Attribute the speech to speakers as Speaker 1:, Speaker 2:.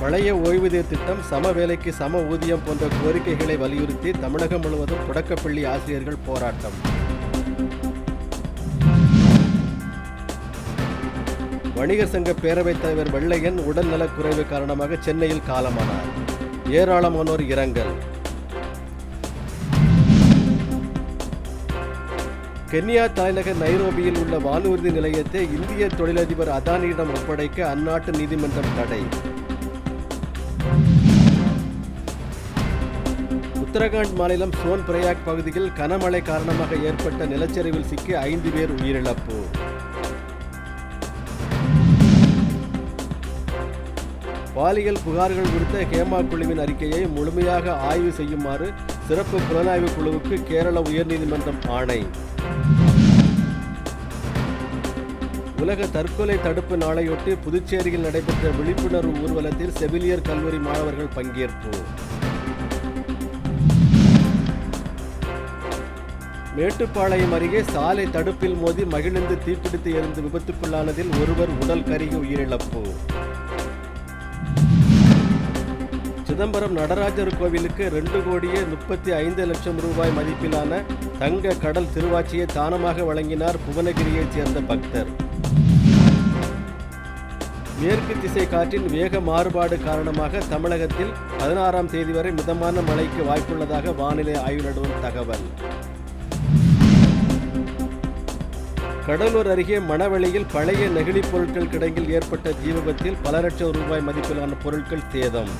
Speaker 1: பழைய ஓய்வூதிய திட்டம் சம வேலைக்கு சம ஊதியம் போன்ற கோரிக்கைகளை வலியுறுத்தி தமிழகம் முழுவதும் தொடக்கப்பள்ளி ஆசிரியர்கள் போராட்டம். வணிகர் சங்க பேரவைத் தலைவர் வெள்ளையன் உடல்நலக் குறைவு காரணமாக சென்னையில் காலமானார். ஏராளமானோர் இரங்கல். கென்யா தலைநகர் நைரோபியில் உள்ள வானூர்தி நிலையத்தை இந்திய தொழிலதிபர் அதானியிடம் ஒப்படைக்க அந்நாட்டு நீதிமன்றம் தடை. உத்தரகாண்ட் மாநிலம் சோன் பிரயாக் பகுதியில் கனமழை காரணமாக ஏற்பட்ட நிலச்சரிவில் சிக்கி ஐந்து பேர் உயிரிழப்பு. பாலியல் புகார்கள் குறித்த ஹேமா குழுவின் அறிக்கையை முழுமையாக ஆய்வு செய்யுமாறு சிறப்பு புலனாய்வு குழுவுக்கு கேரள உயர்நீதிமன்றம் ஆணை. உலக தற்கொலை தடுப்பு நாளையொட்டி புதுச்சேரியில் நடைபெற்ற விழிப்புணர்வு ஊர்வலத்தில் செவிலியர் கல்லூரி மாணவர்கள் பங்கேற்பு. மேட்டுப்பாளையம் அருகே சாலை தடுப்பில் மோதி மகிழ்ந்து தீப்பிடித்து எரிந்து விபத்துக்குள்ளானதில் ஒருவர் உடல் கருகி உயிரிழப்பு. சிதம்பரம் நடராஜர் கோவிலுக்கு ரெண்டு கோடியே முப்பத்தி ஐந்து லட்சம் ரூபாய் மதிப்பிலான தங்க கடல் திருவாச்சியை தானமாக வழங்கினார் புவனகிரியைச் சேர்ந்த பக்தர். மேற்கு திசை காற்றின் வேக மாறுபாடு காரணமாக தமிழகத்தில் பதினாறாம் தேதி வரை மிதமான மழைக்கு வாய்ப்புள்ளதாக வானிலை ஆய்வு நடுவம் தகவல். கடலூர் அருகே மணவெளியில் பழைய நெகிழி பொருட்கள் கிடங்கில் ஏற்பட்ட தீ விபத்தில் பல லட்சம் ரூபாய் மதிப்பிலான பொருட்கள் சேதம்.